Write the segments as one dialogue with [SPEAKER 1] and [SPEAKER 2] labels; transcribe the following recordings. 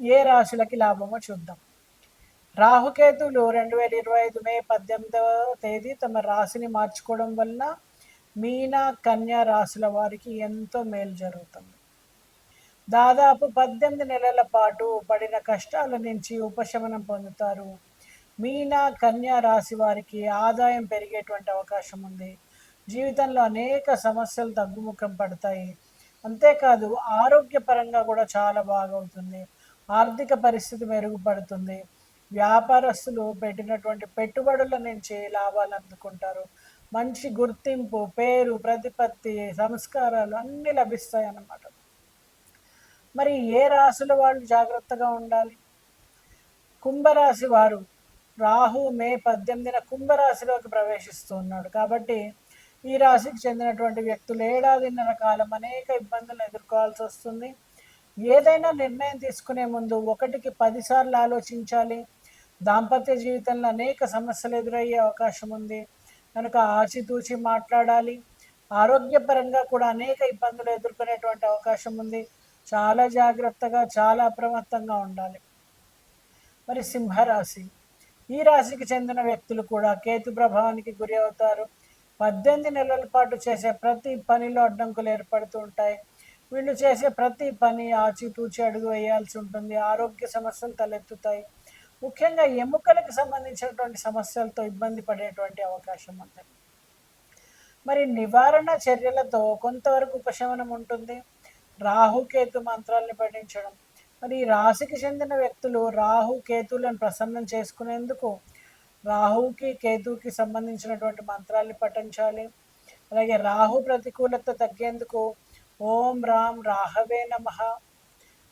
[SPEAKER 1] ఏ రాశులకి లాభమో చూద్దాం. రాహుకేతులు రెండు వేల ఇరవై ఐదు మే పద్దెనిమిదవ తేదీ తమ రాశిని మార్చుకోవడం వలన మీన కన్యా రాశుల వారికి ఎంతో మేలు జరుగుతుంది. దాదాపు పద్దెనిమిది నెలల పాటు పడిన కష్టాల నుంచి ఉపశమనం పొందుతారు. మీన కన్యా రాశి వారికి ఆదాయం పెరిగేటువంటి అవకాశం ఉంది. జీవితంలో అనేక సమస్యలు తగ్గుముఖం పడతాయి. అంతేకాదు ఆరోగ్యపరంగా కూడా చాలా బాగవుతుంది. ఆర్థిక పరిస్థితి మెరుగుపడుతుంది. వ్యాపారస్తులు పెట్టినటువంటి పెట్టుబడుల నుంచి లాభాలు అందుకుంటారు. మంచి గుర్తింపు పేరు ప్రతిపత్తి సంస్కారాలు అన్నీ లభిస్తాయి అన్నమాట మరి ఏ రాశుల వాళ్ళు జాగ్రత్తగా ఉండాలి? కుంభరాశి వారు రాహు మే పద్దెనిమిదిన కుంభరాశిలోకి ప్రవేశిస్తూ ఉన్నాడు. కాబట్టి ఈ రాశికి చెందినటువంటి వ్యక్తులు ఏడాదిన్నర కాలం అనేక ఇబ్బందులు ఎదుర్కోవాల్సి వస్తుంది. ఏదైనా నిర్ణయం తీసుకునే ముందు ఒకటికి పదిసార్లు ఆలోచించాలి. దాంపత్య జీవితంలో అనేక సమస్యలు ఎదురయ్యే అవకాశం ఉంది. కనుక ఆచితూచి మాట్లాడాలి. ఆరోగ్యపరంగా కూడా అనేక ఇబ్బందులు ఎదుర్కొనేటువంటి అవకాశం ఉంది. చాలా జాగ్రత్తగా చాలా అప్రమత్తంగా ఉండాలి. మరి సింహరాశి. ఈ రాశికి చెందిన వ్యక్తులు కూడా కేతు ప్రభావానికి గురి అవుతారు. పద్దెనిమిది నెలల పాటు చేసే ప్రతి పనిలో అడ్డంకులు ఏర్పడుతూ ఉంటాయి. వీళ్ళు చేసే ప్రతి పని ఆచితూచి అడుగు వేయాల్సి ఉంటుంది. ఆరోగ్య సమస్యలు తలెత్తుతాయి. ముఖ్యంగా ఎముకలకు సంబంధించినటువంటి సమస్యలతో ఇబ్బంది పడేటువంటి అవకాశం ఉంటుంది మరి నివారణ చర్యలతో కొంతవరకు ఉపశమనం ఉంటుంది. రాహుకేతు మంత్రాల్ని పఠించడం. మరి ఈ రాశికి చెందిన వ్యక్తులు రాహు కేతులను ప్రసన్నం చేసుకునేందుకు రాహుకి కేతుకి సంబంధించినటువంటి మంత్రాల్ని పఠించాలి. అలాగే రాహు ప్రతికూలత తగ్గేందుకు ఓం రామ్ రాహవే నమ.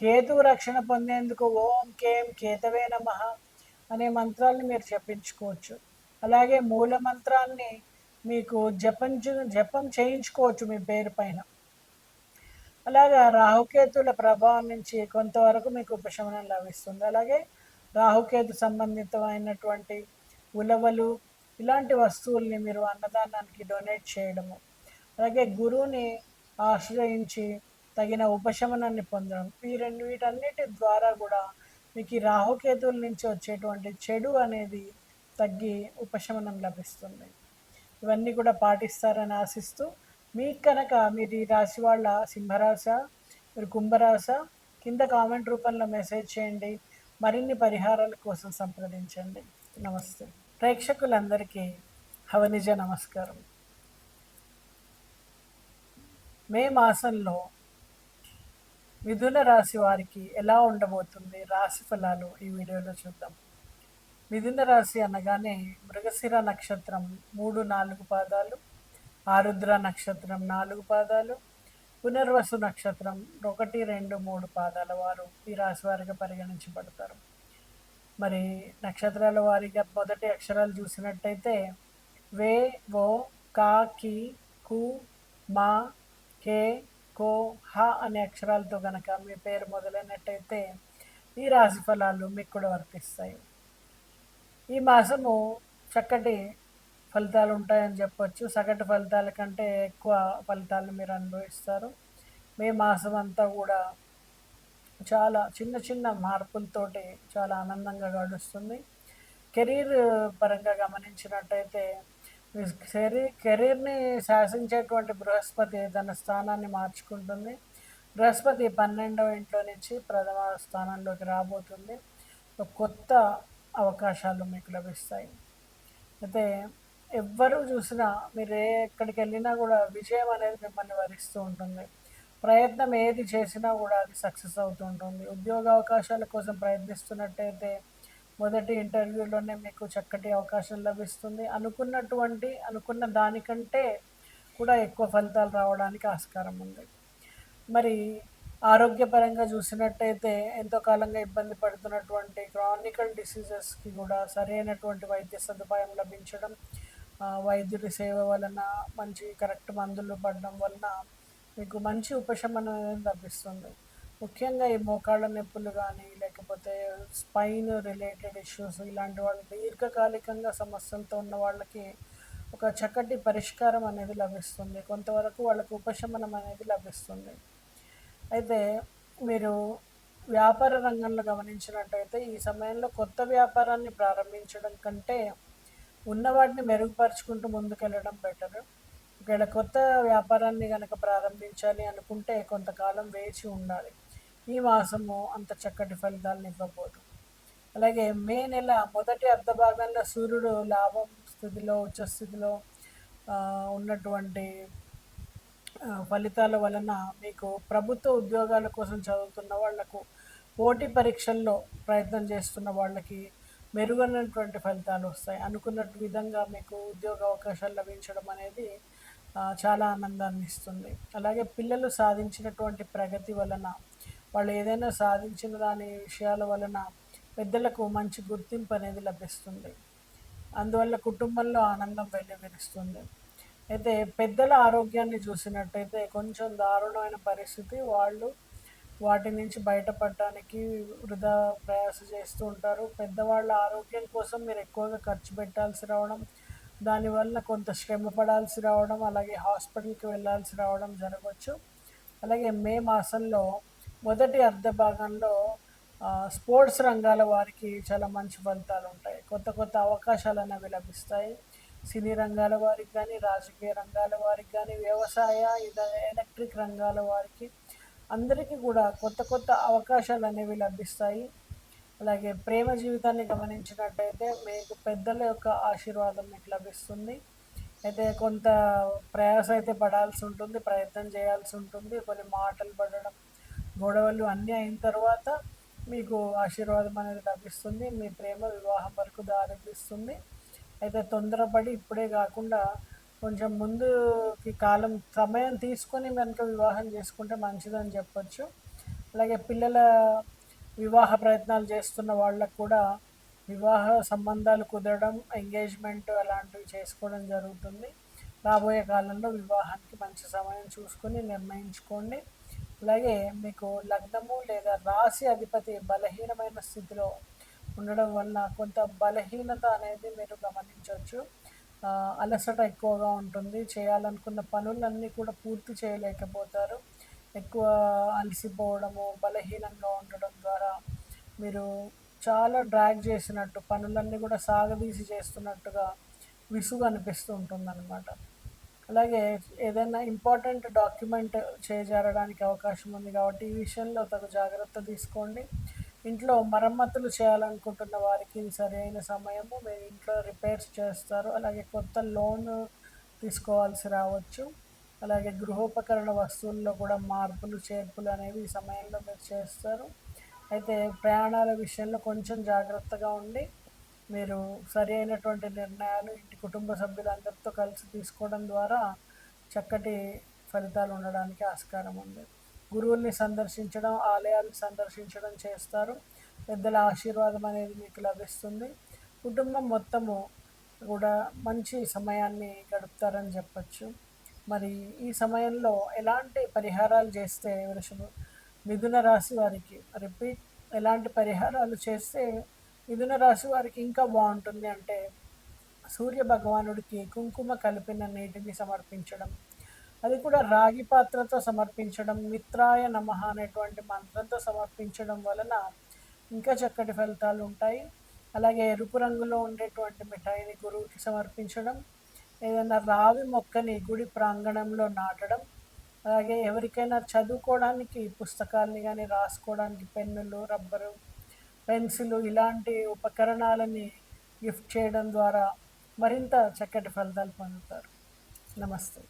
[SPEAKER 1] కేతు రక్షణ పొందేందుకు ఓం కేం కేతవే నమ అనే మంత్రాలను మీరు జపించుకోవచ్చు. అలాగే మూల మంత్రాన్ని మీకు జపం జపం చేయించుకోవచ్చు మీ పేరు పైన. అలాగా రాహుకేతుల ప్రభావం నుంచి కొంతవరకు మీకు ఉపశమనం లభిస్తుంది. అలాగే రాహుకేతు సంబంధితమైనటువంటి ఉలవలు ఇలాంటి వస్తువుల్ని మీరు అన్నదానానికి డొనేట్ చేయడము. అలాగే గురువుని ఆశ్రయించి తగిన ఉపశమనాన్ని పొందడం. ఈ రెండు వీటన్నిటి ద్వారా కూడా మీకు ఈ రాహుకేతువుల నుంచి వచ్చేటువంటి చెడు అనేది తగ్గి ఉపశమనం లభిస్తుంది. ఇవన్నీ కూడా పాటిస్తారని ఆశిస్తూ మీకు కనుక మీరు ఈ రాశి వాళ్ళ సింహరాశ మీరు కుంభరాశ కింద కామెంట్ రూపంలో మెసేజ్ చేయండి. మరిన్ని పరిహారాల కోసం సంప్రదించండి. నమస్తే. ప్రేక్షకులందరికీ హవనిజ నమస్కారం. మే మాసంలో మిథున రాశి వారికి ఎలా ఉండబోతుంది? రాశి ఫలాలు ఈ వీడియోలో చూద్దాం. మిథున రాశి అనగానే మృగశిర నక్షత్రం మూడు నాలుగు పాదాలు ఆరుద్ర నక్షత్రం నాలుగు పాదాలు పునర్వసు నక్షత్రం ఒకటి రెండు మూడు పాదాల వారు ఈ రాశి వారిగా పరిగణించబడతారు. మరి నక్షత్రాల వారిగా మొదటి అక్షరాలు చూసినట్టయితే వే ఓ కా కి కు మా కే కో హ అనే అక్షరాలతో కనుక మీ పేరు మొదలైనట్టయితే ఈ రాశి ఫలాలు మీకు కూడా వర్తిస్తాయి. ఈ మాసము చక్కటి ఫలితాలు ఉంటాయని చెప్పొచ్చు. సగటు ఫలితాల కంటే ఎక్కువ ఫలితాలు మీరు అనుభవిస్తారు. మే మాసం అంతా కూడా చాలా చిన్న చిన్న మార్పులతోటి చాలా ఆనందంగా గడుస్తుంది. కెరీర్ పరంగా గమనించినట్టయితే కెరీర్ని శాసించేటువంటి బృహస్పతి తన స్థానాన్ని మార్చుకుంటుంది. బృహస్పతి పన్నెండవ ఇంట్లో నుంచి ప్రథమ స్థానంలోకి రాబోతుంది. కొత్త అవకాశాలు మీకు లభిస్తాయి. అయితే ఎవ్వరూ చూసినా మీరు ఏ ఎక్కడికి వెళ్ళినా కూడా విజయం అనేది మిమ్మల్ని వరిస్తూ ఉంటుంది. ప్రయత్నం ఏది చేసినా కూడా అది సక్సెస్ అవుతూ ఉంటుంది. ఉద్యోగ అవకాశాల కోసం ప్రయత్నిస్తున్నట్టయితే మొదటి ఇంటర్వ్యూలోనే మీకు చక్కటి అవకాశం లభిస్తుంది. అనుకున్నటువంటి అనుకున్న దానికంటే కూడా ఎక్కువ ఫలితాలు రావడానికి ఆస్కారం ఉంది. మరి ఆరోగ్యపరంగా చూసినట్టయితే ఎంతో కాలంగా ఇబ్బంది పడుతున్నటువంటి క్రానికల్ డిసీజెస్కి కూడా సరైనటువంటి వైద్య సదుపాయం లభించడం వైద్యుడి సేవ వలన మంచి కరెక్ట్ మందులు పడడం వలన మీకు మంచి ఉపశమనం లభిస్తుంది. ముఖ్యంగా ఈ మోకాళ్ళ నొప్పులు కానీ లేకపోతే స్పైన్ రిలేటెడ్ ఇష్యూస్ ఇలాంటి వాళ్ళు దీర్ఘకాలికంగా సమస్యలతో ఉన్న వాళ్ళకి ఒక చక్కటి పరిష్కారం అనేది లభిస్తుంది. కొంతవరకు వాళ్ళకు ఉపశమనం అనేది లభిస్తుంది. అయితే మీరు వ్యాపార రంగంలో గమనించినట్టయితే ఈ సమయంలో కొత్త వ్యాపారాన్ని ప్రారంభించడం కంటే ఉన్న వాటిని మెరుగుపరుచుకుంటూ ముందుకెళ్ళడం బెటర్. ఒకవేళ కొత్త వ్యాపారాన్ని కనుక ప్రారంభించాలి అనుకుంటే కొంతకాలం వేచి ఉండాలి. ఈ మాసము అంత చక్కటి ఫలితాలను ఇవ్వబోదు. అలాగే మే నెల మొదటి అర్ధ భాగంలో సూర్యుడు లాభం స్థితిలో ఉచ్చస్థితిలో ఉన్నటువంటి ఫలితాల వలన మీకు ప్రభుత్వ ఉద్యోగాల కోసం చదువుతున్న వాళ్ళకు పోటీ పరీక్షల్లో ప్రయత్నం చేస్తున్న వాళ్ళకి మెరుగైనటువంటి ఫలితాలు వస్తాయి. అనుకున్న విధంగా మీకు ఉద్యోగ అవకాశాలు లభించడం అనేది చాలా ఆనందాన్ని ఇస్తుంది. అలాగే పిల్లలు సాధించినటువంటి ప్రగతి వలన వాళ్ళు ఏదైనా సాధించిన దాని విషయాల వలన పెద్దలకు మంచి గుర్తింపు అనేది లభిస్తుంది. అందువల్ల కుటుంబంలో ఆనందం వెల్లివిరుస్తుంది. అయితే పెద్దల ఆరోగ్యాన్ని చూసినట్టయితే కొంచెం దారుణమైన పరిస్థితి. వాళ్ళు వాటి నుంచి బయటపడటానికి వృధా ప్రయాస చేస్తూ ఉంటారు. పెద్దవాళ్ళ ఆరోగ్యం కోసం మీరు ఎక్కువగా ఖర్చు పెట్టాల్సి రావడం దానివల్ల కొంత శ్రమ పడాల్సి రావడం అలాగే హాస్పిటల్కి వెళ్ళాల్సి రావడం జరగవచ్చు. అలాగే మే మాసంలో మొదటి అర్ధ భాగంలో స్పోర్ట్స్ రంగాల వారికి చాలా మంచి ఫలితాలు ఉంటాయి. కొత్త కొత్త అవకాశాలు అనేవి లభిస్తాయి. సినీ రంగాల వారికి కానీ రాజకీయ రంగాల వారికి కానీ వ్యవసాయ ఇతర ఎలక్ట్రిక్ రంగాల వారికి అందరికీ కూడా కొత్త కొత్త అవకాశాలు అనేవి లభిస్తాయి. అలాగే ప్రేమ జీవితాన్ని గమనించినట్టయితే మీకు పెద్దల యొక్క ఆశీర్వాదం మీకు లభిస్తుంది. అయితే కొంత ప్రయాస అయితే పడాల్సి ఉంటుంది ప్రయత్నం చేయాల్సి ఉంటుంది. కొన్ని మాటలు పడడం గొడవలు అన్నీ అయిన తర్వాత మీకు ఆశీర్వాదం అనేది లభిస్తుంది మీ ప్రేమ వివాహం వరకు దారితీస్తుంది. అయితే తొందరపడి ఇప్పుడే కాకుండా కొంచెం ముందుకి కాలం సమయం తీసుకొని కనుక వివాహం చేసుకుంటే మంచిదని చెప్పొచ్చు. అలాగే పిల్లల వివాహ ప్రయత్నాలు చేస్తున్న వాళ్ళకు కూడా వివాహ సంబంధాలు కుదరడం ఎంగేజ్మెంట్ అలాంటివి చేసుకోవడం జరుగుతుంది. రాబోయే కాలంలో వివాహానికి మంచి సమయం చూసుకొని నిర్ణయించుకోండి. అలాగే మీకు లగ్నము లేదా రాశి అధిపతి బలహీనమైన స్థితిలో ఉండడం వల్ల కొంత బలహీనత అనేది మీరు గమనించవచ్చు. అలసట ఎక్కువగా ఉంటుంది. చేయాలనుకున్న పనులన్నీ కూడా పూర్తి చేయలేకపోతారు. ఎక్కువ అలసిపోవడము బలహీనంగా ఉండడం ద్వారా మీరు చాలా డ్రాగ్ చేసినట్టు పనులన్నీ కూడా సాగదీసి చేస్తున్నట్టుగా విసుగు అనిపిస్తూ ఉంటుందన్నమాట. అలాగే ఏదైనా ఇంపార్టెంట్ డాక్యుమెంట్ చేజారడానికి అవకాశం ఉంది కాబట్టి ఈ విషయంలో తగు జాగ్రత్త తీసుకోండి. ఇంట్లో మరమ్మతులు చేయాలనుకుంటున్న వారికి ఇది సరైన సమయము. మీరు ఇంట్లో రిపేర్స్ చేస్తారు. అలాగే కొత్త లోన్ తీసుకోవాల్సి రావచ్చు. అలాగే గృహోపకరణ వస్తువుల్లో కూడా మార్పులు చేర్పులు అనేవి ఈ సమయంలో మీరు చేస్తారు. అయితే ప్రయాణాల విషయంలో కొంచెం జాగ్రత్తగా ఉండి మీరు సరి అయినటువంటి నిర్ణయాలు ఇంటి కుటుంబ సభ్యులందరితో కలిసి తీసుకోవడం ద్వారా చక్కటి ఫలితాలు ఉండడానికి ఆస్కారం ఉంది. గురువుల్ని సందర్శించడం ఆలయాలు సందర్శించడం చేస్తారు. పెద్దల ఆశీర్వాదం అనేది మీకు లభిస్తుంది. కుటుంబం మొత్తము కూడా మంచి సమయాన్ని గడుపుతారని చెప్పచ్చు. మరి ఈ సమయంలో ఎలాంటి పరిహారాలు చేస్తే వృషభ మిథున రాశి వారికి రిపీట్ ఎలాంటి పరిహారాలు చేస్తే మిథున రాశి వారికి ఇంకా బాగుంటుంది అంటే సూర్య భగవానుడికి కుంకుమ కలిపిన నీటిని సమర్పించడం అది కూడా రాగి పాత్రతో సమర్పించడం మిత్రాయ నమః అనేటువంటి మంత్రంతో సమర్పించడం వలన ఇంకా చక్కటి ఫలితాలు ఉంటాయి. అలాగే ఎరుపు రంగులో ఉండేటువంటి మిఠాయిని గురువుకి సమర్పించడం ఏదైనా రావి మొక్కని గుడి ప్రాంగణంలో నాటడం అలాగే ఎవరికైనా చదువుకోవడానికి పుస్తకాలని కానీ రాసుకోవడానికి పెన్నులు రబ్బరు పెన్సిల్ ఇలాంటి ఉపకరణాలని గిఫ్ట్ చేయడం ద్వారా మరింత చక్కటి ఫలితాలు పొందుతారు. నమస్తే.